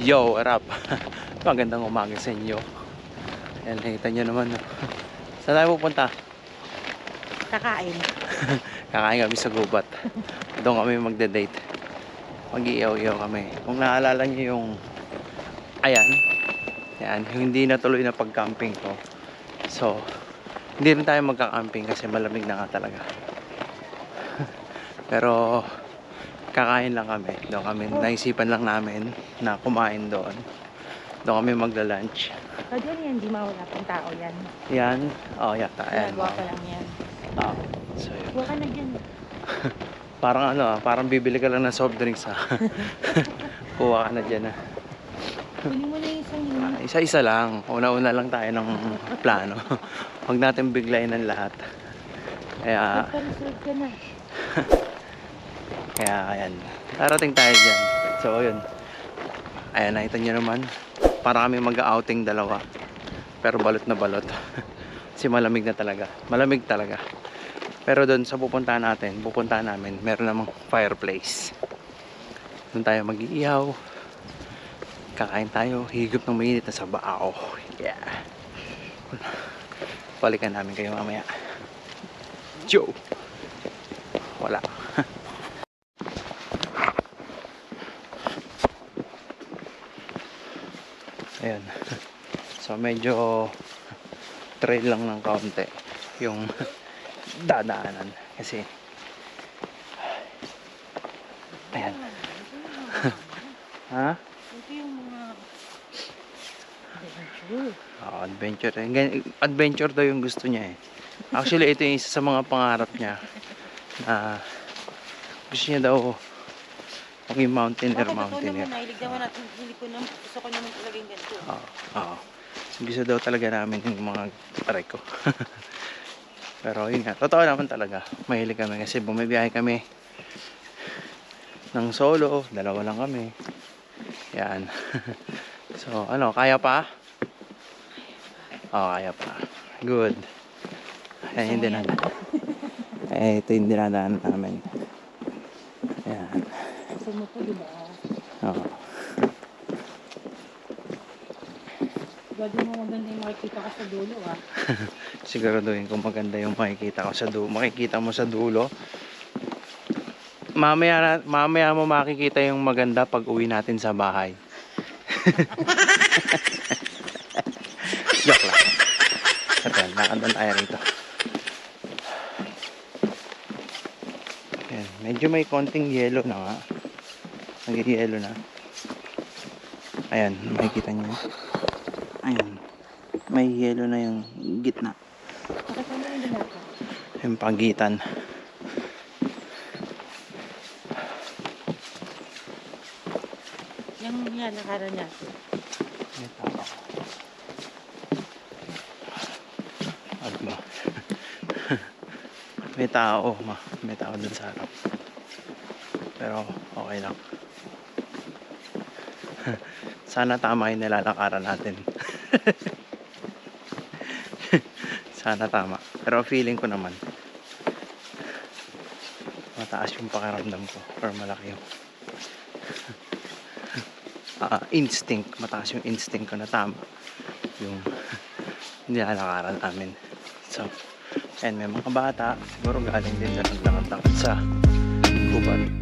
Yo, what up? Magandang umaga sa inyo. Ayan, nakita nyo naman. no? Saan tayo pupunta? Kakain. Kakain kami sa gubat. Doon kami magde-date. Mag-iiyaw-iyaw kami. Kung naalala nyo yung... Ayan. Ayan, yung hindi natuloy na pag-camping ko. So, hindi rin tayo magka-camping kasi malamig na nga talaga. Pero, kakain lang kami. Doon kami, naisipan lang namin na kumain doon. Doon kami magla-lunch. Pwede yan, hindi mawala pang tao yan. Yan. Oh, yata. Ayan. Ginagawa ko lang yan. Oh. So, yun. Huwag ka na dyan. Parang ano ah, parang bibili ka lang ng soft drinks ah. Kuha ka na dyan ah. Kunin mo na yung isang yun. Ah, Isa-isa lang. Una-una lang tayo ng plano. Huwag natin biglayin ng lahat. Kaya, Magpa-reserve ka na. Kaya ayan. Darating tayo dyan. So, yun. Ayan, nakita nyo naman. Para kami mag-outing dalawa. Pero balot na balot. Kasi malamig na talaga. Malamig talaga. Pero doon sa pupuntahan natin, pupuntahan namin, meron namang fireplace. Doon tayo mag-iiyaw. Kakain tayo, higop ng mainit na sa bao. Yeah. Balikan namin kayo mamaya. Joe! Wala. Ayan. So medyo trail lang ng kaunti yung dadaanan kasi ayan ha Ito yung mga... Adventure. oh, adventure adventure daw yung gusto niya eh actually ito yung isa sa mga pangarap niya na gusto niya daw maging mountaineer Bakit ako mountaineer naman, nahilig naman natin, hindi ko naman, gusto ko naman talaga yung ganito. Oo. Oo. Gusto daw talaga namin yung mga aray ko. Pero yun nga, totoo naman talaga. Mahilig kami kasi bumibiyahe kami ng solo, dalawa lang kami. Yan. so, ano, kaya pa? Oo, kaya pa. Good. Yan yung dinadaan. Eh, ito yung dinadaan namin. Yan. Gusto Pwede mo maganda yung makikita ka sa dulo, ah. siguraduhin kung maganda yung makikita ko sa dulo. Makikita mo sa dulo. Mamaya, mamaya mo makikita yung maganda pag uwi natin sa bahay. Joke lang. Ito, nakandun tayo rito. Ayan, medyo may konting yellow na nga. Nag-yellow na. Ayan, makikita nyo. Ayan. May yellow na yung gitna. Yung pagitan. Yung yan. May tao. Ano ba? may tao, ma. May tao dun sa harap. Pero okay lang. Sana tama yung nilalakaran natin. Sana tama. Pero feeling ko naman mataas yung pakiramdam ko or malaki yung ah, instinct mataas yung instinct ko na tama yung nilalakaran namin so and may mga bata siguro galing din sa naglakad-lakad sa gubat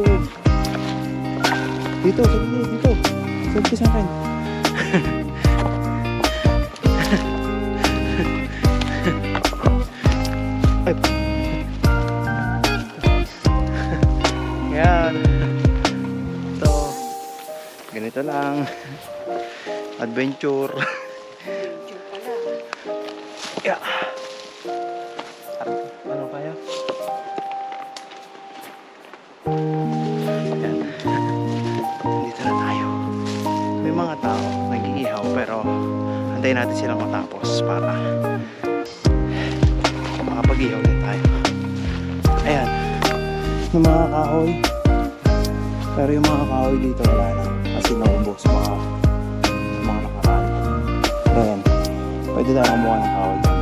boom. Dito, sabi niya, dito. Sabi ko sa akin. Ay. Yan. So, ganito lang. Adventure. yeah. Ano kaya? Thank. Antayin natin silang matapos para makapag-ihaw din tayo. Ayan. Yung mga kahoy. Pero yung mga kahoy dito wala na. Kasi naubos mga mga nakaraan. Pero yan. Pwede tayo kumuha ng kahoy. Okay,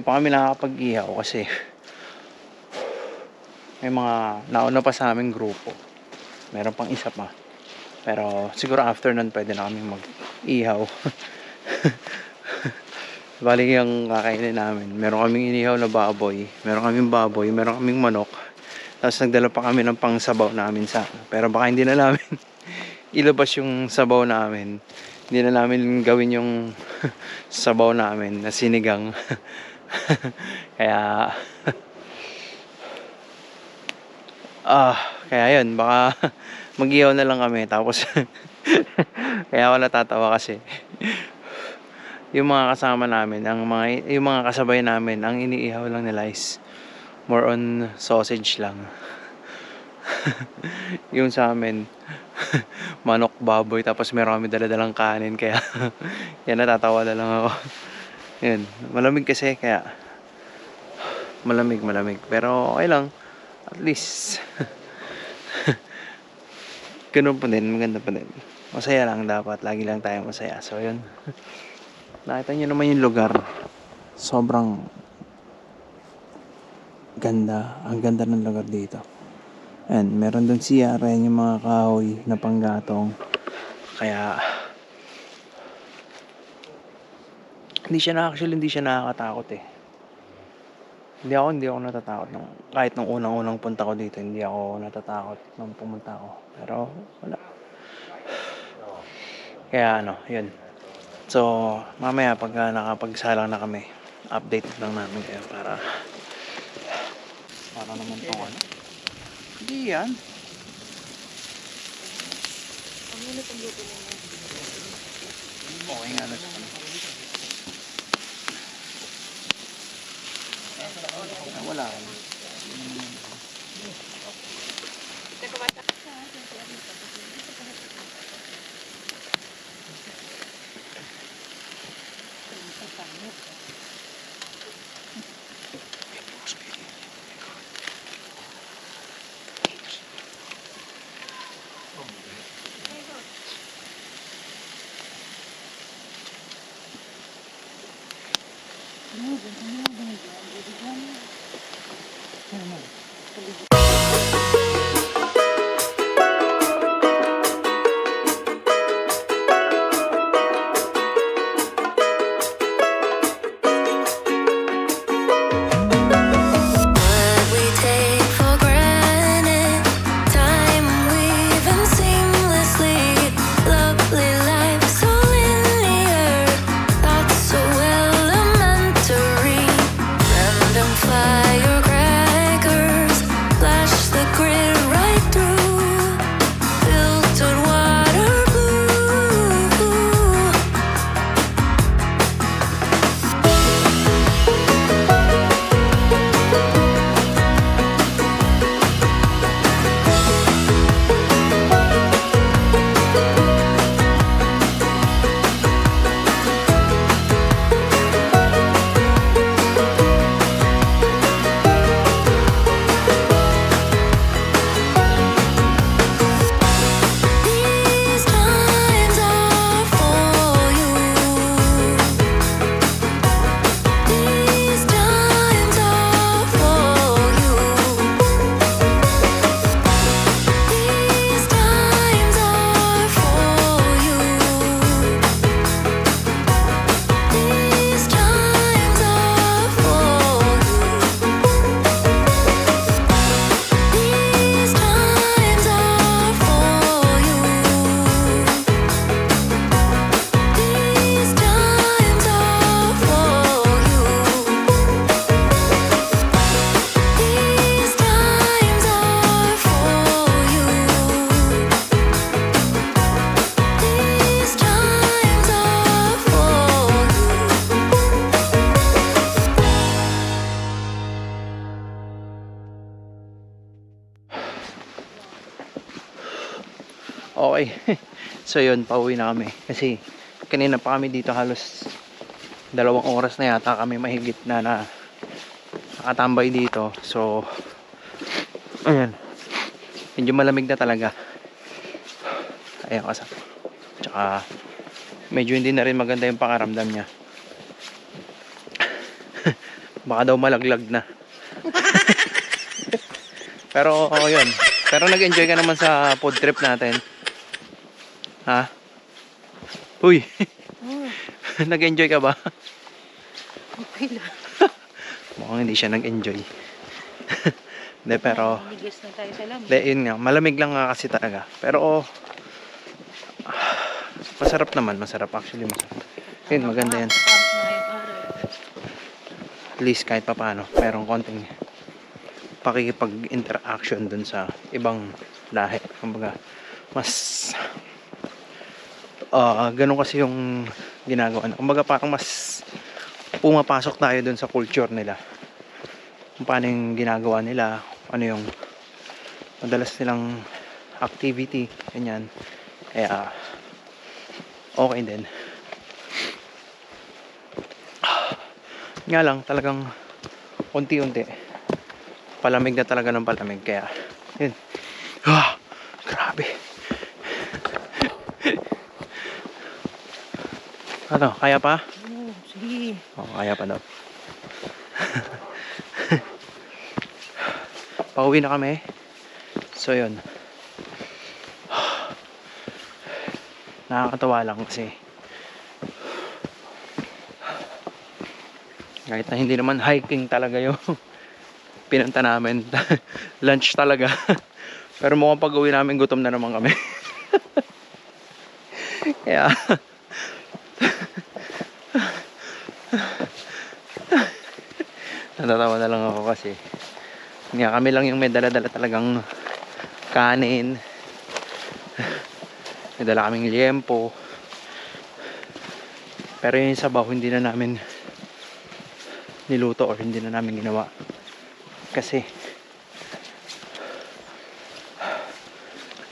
hindi pa kami nakakapag-ihaw kasi may mga nauna pa sa aming grupo. Meron pang isa pa. Pero siguro after nun pwede na kami mag-ihaw. Bali yung kakainin namin. Meron kaming inihaw na baboy. Meron kaming baboy. Meron kaming manok. Tapos nagdala pa kami ng pangsabaw namin sa Pero baka hindi na namin ilabas yung sabaw namin. Hindi na namin gawin yung sabaw namin na sinigang. kaya ah, kaya yun, baka mag-ihaw na lang kami tapos kaya ako natatawa kasi yung mga kasama namin, ang mga yung mga kasabay namin, ang iniihaw lang nila is more on sausage lang. yung sa amin manok baboy tapos meron kami daladalang kanin kaya yan natatawa na lang ako yun. Malamig kasi kaya malamig malamig. Pero okay lang. At least. Ganun pa din maganda pa din. Masaya lang dapat. Lagi lang tayo masaya. So yun. Nakita nyo naman yung lugar. Sobrang ganda. Ang ganda ng lugar dito. Ayan, meron doon siya rin yung mga kahoy na panggatong. Kaya hindi siya na actually hindi siya nakakatakot eh. Hindi ako hindi ako natatakot nung kahit nung unang-unang punta ko dito, hindi ako natatakot nung pumunta ako. Pero wala. Kaya ano, yun. So, mamaya pag uh, nakapagsalang na kami, update lang namin kayo para para naman tong ano. Hindi yan. Okay nga na sa Ah, wala Okay. so yun, pauwi na kami. Kasi kanina pa kami dito halos dalawang oras na yata kami mahigit na na nakatambay dito. So, ayan. Medyo malamig na talaga. Ayan kasi. Tsaka, medyo hindi na rin maganda yung pakaramdam niya. Baka daw malaglag na. Pero, oh, yun. Pero nag-enjoy ka naman sa food trip natin. Ha? Uy, Oh, nag-enjoy ka ba? okay lang. Mukhang hindi siya nag-enjoy. Hindi, pero... Ligas na tayo sa lamig. Hindi, yun nga. Malamig lang nga kasi talaga. Pero, oh, masarap naman. Masarap actually. Masarap. Yun, maganda yan. At least kahit pa paano, merong konting pakikipag-interaction dun sa ibang lahi. Kumbaga, mas ah ganun kasi yung ginagawa. na- Kumbaga parang mas pumapasok tayo dun sa culture nila. Kung paano yung ginagawa nila, ano yung madalas nilang activity, ganyan. Kaya, okay din. Nga lang, talagang unti-unti palamig na talaga ng palamig kaya yun ah, ano, kaya pa? Oh, sige. Oo, kaya pa daw. Pauwi na kami. So yun. Nakakatawa lang kasi. Kahit na hindi naman hiking talaga yung pinunta namin. Lunch talaga. Pero mukhang pag uwi namin gutom na naman kami. Kaya natatawa na lang ako kasi nga kami lang yung may dala-dala talagang kanin. May dala kaming liempo. Pero yung sabaw hindi na namin niluto or hindi na namin ginawa. Kasi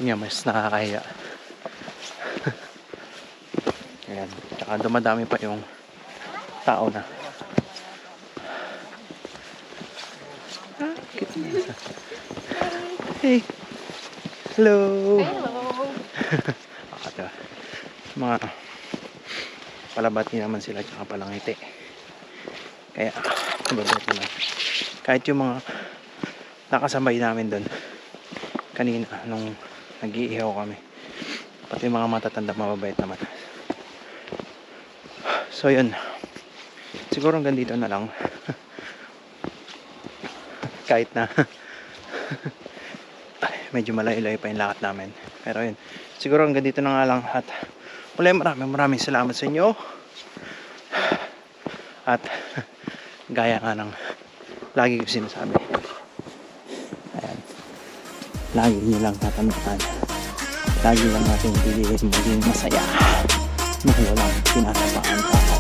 yun nga mas nakakahiya. Ayan. Tsaka dumadami pa yung tao na Ah, cute na isa. Hey. Hello. Hello. Diba? mga palabati naman sila tsaka palangiti kaya mababait naman kahit yung mga nakasabay namin doon kanina nung nag-iihaw kami pati yung mga matatanda mababait naman. So yun. Siguro hanggang dito na lang. Kahit na medyo malayo-layo pa yung lakad namin. Pero yun siguro hanggang dito na nga lang at muli maraming maraming salamat sa inyo. At gaya nga ng lagi ko sinasabi. Ayan. Lagi nyo lang tatandaan. Lagi lang natin piliin maging masaya. Na walang pinasapaan